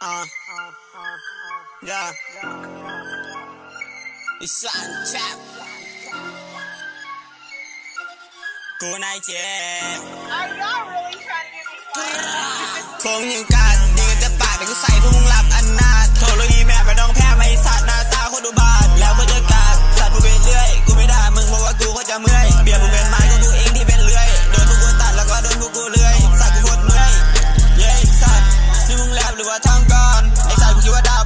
Uh, yeah. It's on tap. กูนายเจ็บ Are y'all really trying to get me fired? คงยังการดีกันจะปากแต่กูใส่พวกมึงหลับอันนาโทรโลยีแม่ไปน้องแพ้ไม่สัตว์หน้าตาคตรดูบาดแล้วก็จะกาดสัตว์กูเป็นเรื่อย กูไม่ด่ามึงเพราะว่ากูก็จะเมื่อยเบียร์มึงเป็น ไอสั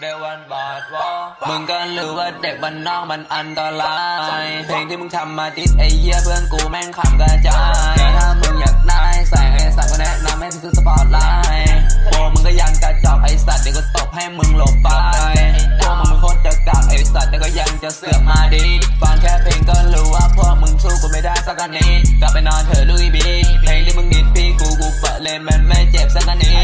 เดวันบาดวอมึงก็รู้ว่าเด็กบ้านนอกมันอันตรายเพลงที่มึงทำมาติดไอ้เหี้ยเพื่อนกูแม่งขำกระจายถ้ามึงอยากได้ใส่ไอ้สัตว์ก็แนะนำให้ซื้อสปอร์ตไลน์โอ้มึงก็ยังกระจอกไอ้สัตว์เดี๋ยวก็ตบให้มึงหลบไปพวกมึงโคตรจะกากไอ้สัตว์แต่ก็ยังจะเสือกมาดีฟังแค่เพลงก็รู้ว่าพวกมึงสู้กูไม่ได้สักนิดกลับไปนอนเถอะลุยบีเพลงที่มึงดิดพี่กูกูเปิดเลยมันไม่เจ็บสักนิด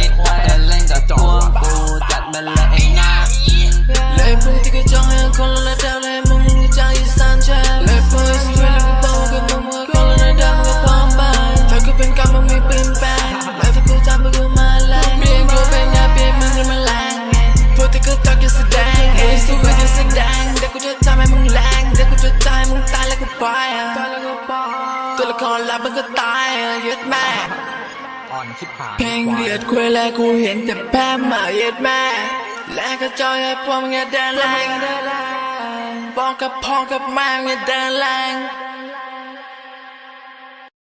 ตัวละครลับมันก็ตายอะยึดแม่อ่อนชิบหายเพลงเดือดคุยแล้วกูเห็นแต่แพ้มาเย็ดแม่ และก็จอยให้พวกมึงอย่าเดินแรงบอกกับพ่อกับแม่มึงอย่าเดินแรง